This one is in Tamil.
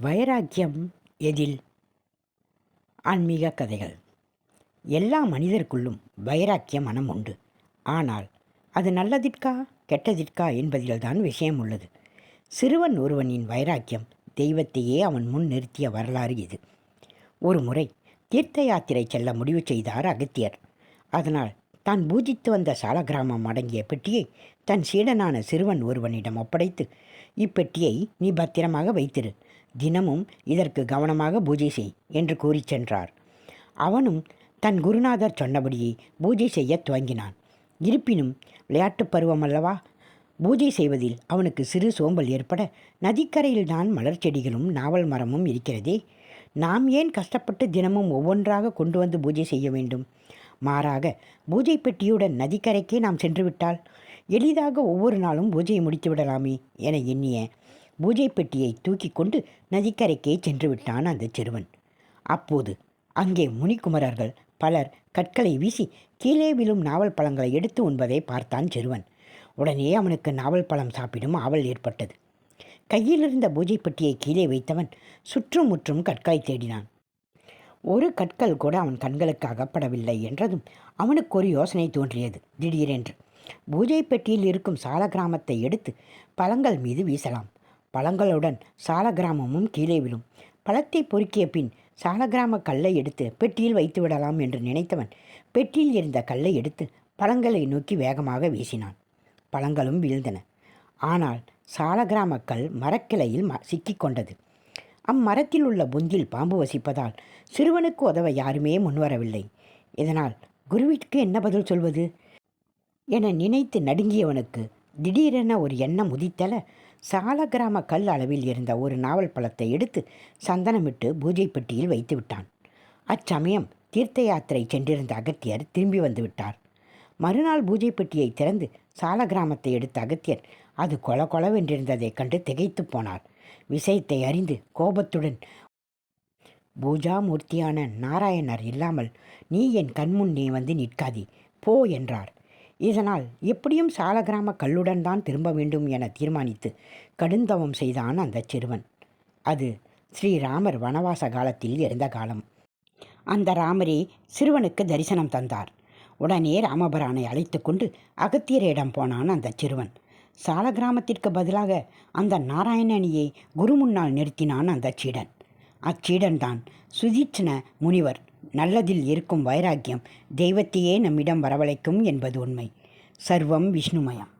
வைராக்கியம் எதில்? ஆன்மீக கதைகள். எல்லா மனிதருக்குள்ளும் வைராக்கிய மனம் உண்டு. ஆனால் அது நல்லதிற்கா கெட்டதிற்கா என்பதில்தான் விஷயம் உள்ளது. சிறுவன் ஒருவனின் வைராக்கியம் தெய்வத்தையே அவன் முன் நிறுத்திய வரலாறு இது. ஒரு முறை தீர்த்த யாத்திரை செல்ல முடிவு செய்தார் அகத்தியர். அதனால் தான் பூஜித்து வந்த சாலகிராமம் அடங்கிய பெட்டியை தன் சீடனான சிறுவன் ஒருவனிடம் ஒப்படைத்து இப்பெட்டியை நீ பத்திரமாக வைத்திரு. தினமும் இதற்கு கவனமாக பூஜை செய் என்று கூறிச் சென்றார். அவனும் தன் குருநாதர் சொன்னபடியே பூஜை செய்யத் துவங்கினான். இருப்பினும் விளையாட்டுப் பருவம் அல்லவா பூஜை செய்வதில் அவனுக்கு சிறு சோம்பல் ஏற்பட நதிக்கரையில்தான் மலர் செடிகளும் நாவல் மரமும் இருக்கிறதே. நாம் ஏன் கஷ்டப்பட்டு தினமும் ஒவ்வொன்றாக கொண்டு வந்து பூஜை செய்ய வேண்டும்? மாறாக பூஜை பெட்டியுடன் நதிக்கரைக்கே நாம் சென்றுவிட்டால் எளிதாக ஒவ்வொரு நாளும் பூஜையை முடித்து விடலாமே என எண்ணிய பூஜை பெட்டியை தூக்கி கொண்டு நதிக்கரைக்கே சென்று விட்டான் அந்த சிறுவன். அப்போது அங்கே முனிக்குமரர்கள் பலர் கற்களை வீசி கீழே விழும் நாவல் பழங்களை எடுத்து உண்பதை பார்த்தான் சிறுவன். உடனே அவனுக்கு நாவல் பழம் சாப்பிடும் ஆவல் ஏற்பட்டது. கையிலிருந்த பூஜை பெட்டியை கீழே வைத்தவன் சுற்றும் முற்றும் கற்களை தேடினான். ஒரு கற்கள் கூட அவன் கண்களுக்கு அகப்படவில்லை என்றதும் அவனுக்கு ஒரு யோசனை தோன்றியது. திடீரென்று பூஜை பெட்டியில் இருக்கும் சால கிராமத்தை எடுத்து பழங்கள் மீது வீசலாம். பழங்களுடன் சால கிராமமும் கீழே விழும். பழத்தை பொறுக்கிய பின் சாலக்கிராம கல்லை எடுத்து பெட்டியில் வைத்து விடலாம் என்று நினைத்தவன் பெட்டியில் இருந்த கல்லை எடுத்து பழங்களை நோக்கி வேகமாக வீசினான். பழங்களும் வீழ்ந்தன. ஆனால் சாலக்கிராம கல் மரக்கிளையில் ம சிக்கிக்கொண்டது அம்மரத்தில் உள்ள புந்தில் பாம்பு வசிப்பதால் சிறுவனுக்கு உதவ யாருமே முன்வரவில்லை. இதனால் குருவிற்கு என்ன பதில் சொல்வது? என நினைத்து நடுங்கியவனுக்கு திடீரென ஒரு எண்ணம் உதித்தல சாலக்கிராம கல் அளவில் இருந்த ஒரு நாவல் பழத்தை எடுத்து சந்தனமிட்டு பூஜை பெட்டியில் வைத்து விட்டான். அச்சமயம் தீர்த்த யாத்திரை சென்றிருந்த அகத்தியர் திரும்பி வந்து விட்டார். மறுநாள் பூஜை பெட்டியை திறந்து சாலகிராமத்தை எடுத்த அகத்தியர் அது கொல கொலவென்றிருந்ததை கண்டு திகைத்து போனார். விஷயத்தை அறிந்து கோபத்துடன் பூஜா மூர்த்தியான நாராயணர் இல்லாமல் நீ என் கண்முன்னே வந்து நிற்காதி போ என்றார். இதனால் எப்படியும் சாலகிராம கல்லுடன் தான் திரும்ப வேண்டும் என தீர்மானித்து கடுந்தவம் செய்தான் அந்த சிறுவன். அது ஸ்ரீராமர் வனவாச காலத்தில் இருந்த காலம். அந்த ராமரே சிறுவனுக்கு தரிசனம் தந்தார். உடனே ராமபரானை அழைத்து கொண்டு அகத்தியரிடம் போனான் அந்த சிறுவன். சால கிராமத்திற்கு பதிலாக அந்த நாராயணனியை குரு முன்னால் நிறுத்தினான் அந்த சீடன். அச்சீடன் தான். சுதீட்சண முனிவர் நல்லதில் இருக்கும் வைராக்கியம் தெய்வத்தையே நம்மிடம் வரவழைக்கும் என்பது உண்மை. சர்வம் விஷ்ணுமயம்.